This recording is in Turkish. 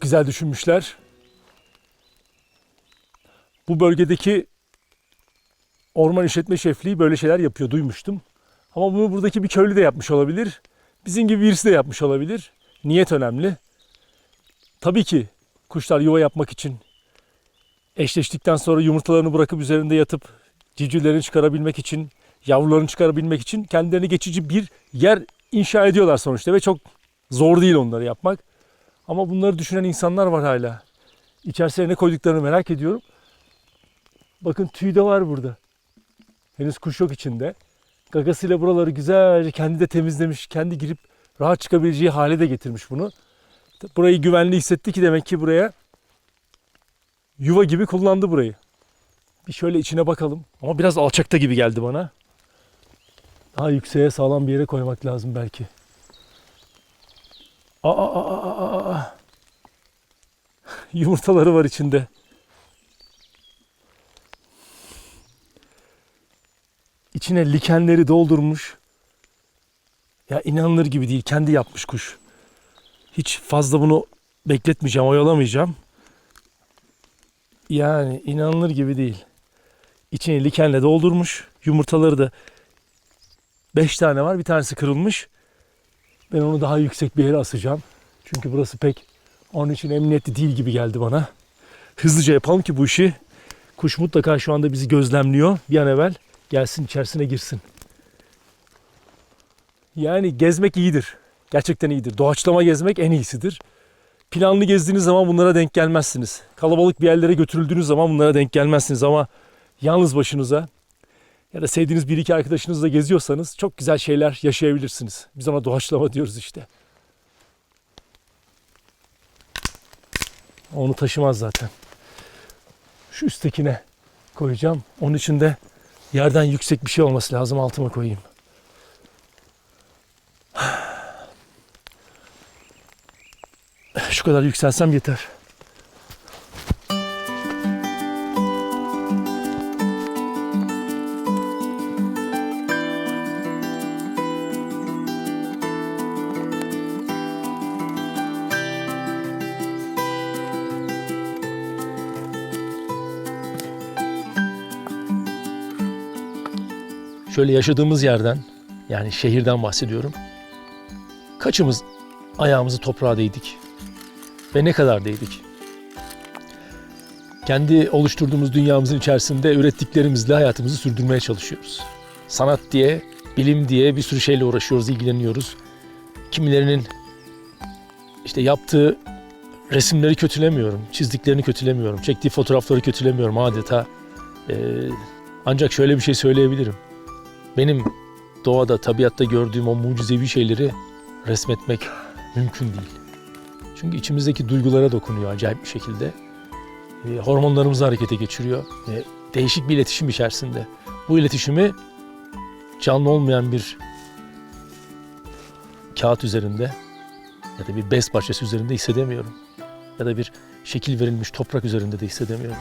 güzel düşünmüşler. Bu bölgedeki orman işletme şefliği böyle şeyler yapıyor duymuştum. Ama bunu buradaki bir köylü de yapmış olabilir. Bizim gibi birisi de yapmış olabilir. Niyet önemli. Tabii ki kuşlar yuva yapmak için eşleştikten sonra yumurtalarını bırakıp üzerinde yatıp civcivlerini çıkarabilmek için, yavrularını çıkarabilmek için kendilerine geçici bir yer inşa ediyorlar sonuçta ve çok zor değil onları yapmak. Ama bunları düşünen insanlar var hala. İçerisine ne koyduklarını merak ediyorum. Bakın tüy de var burada. Henüz kuş yok içinde. Gagasıyla buraları güzelce kendi de temizlemiş, kendi girip rahat çıkabileceği hale de getirmiş bunu. Burayı güvenli hissetti ki demek ki buraya yuva gibi kullandı burayı. Bir şöyle içine bakalım. Ama biraz alçakta gibi geldi bana. Daha yükseğe sağlam bir yere koymak lazım belki. Aa, aa, aa, aa. Yumurtaları var içinde. İçine likenleri doldurmuş. Ya inanılır gibi değil. Kendi yapmış kuş. Hiç fazla bunu bekletmeyeceğim, oyalamayacağım. Yani inanılır gibi değil. İçini likenle doldurmuş. Yumurtaları da 5 tane var. Bir tanesi kırılmış. Ben onu daha yüksek bir yere asacağım. Çünkü burası pek onun için emniyetli değil gibi geldi bana. Hızlıca yapalım ki bu işi. Kuş mutlaka şu anda bizi gözlemliyor. Bir an evvel gelsin içerisine girsin. Yani gezmek iyidir. Gerçekten iyidir. Doğaçlama gezmek en iyisidir. Planlı gezdiğiniz zaman bunlara denk gelmezsiniz. Kalabalık bir yerlere götürüldüğünüz zaman bunlara denk gelmezsiniz ama yalnız başınıza ya da sevdiğiniz bir iki arkadaşınızla geziyorsanız çok güzel şeyler yaşayabilirsiniz. Biz ona doğaçlama diyoruz işte. Onu taşımaz zaten. Şu üsttekine koyacağım. Onun için de yerden yüksek bir şey olması lazım altıma koyayım. Şu kadar yükselsem yeter. Şöyle yaşadığımız yerden yani şehirden bahsediyorum. Kaçımız ayağımızı toprağa değdik? Ve ne kadar değdik? Kendi oluşturduğumuz dünyamızın içerisinde ürettiklerimizle hayatımızı sürdürmeye çalışıyoruz. Sanat diye, bilim diye bir sürü şeyle uğraşıyoruz, ilgileniyoruz. Kimilerinin işte yaptığı resimleri kötülemiyorum, çizdiklerini kötülemiyorum, çektiği fotoğrafları kötülemiyorum adeta. Ee, ancak şöyle bir şey söyleyebilirim. Benim doğada, tabiatta gördüğüm o mucizevi şeyleri resmetmek mümkün değil. Çünkü içimizdeki duygulara dokunuyor acayip bir şekilde. E, hormonlarımızı harekete geçiriyor ve değişik bir iletişim içerisinde. Bu iletişimi canlı olmayan bir kağıt üzerinde ya da bir bez parçası üzerinde hissedemiyorum. Ya da bir şekil verilmiş toprak üzerinde de hissedemiyorum.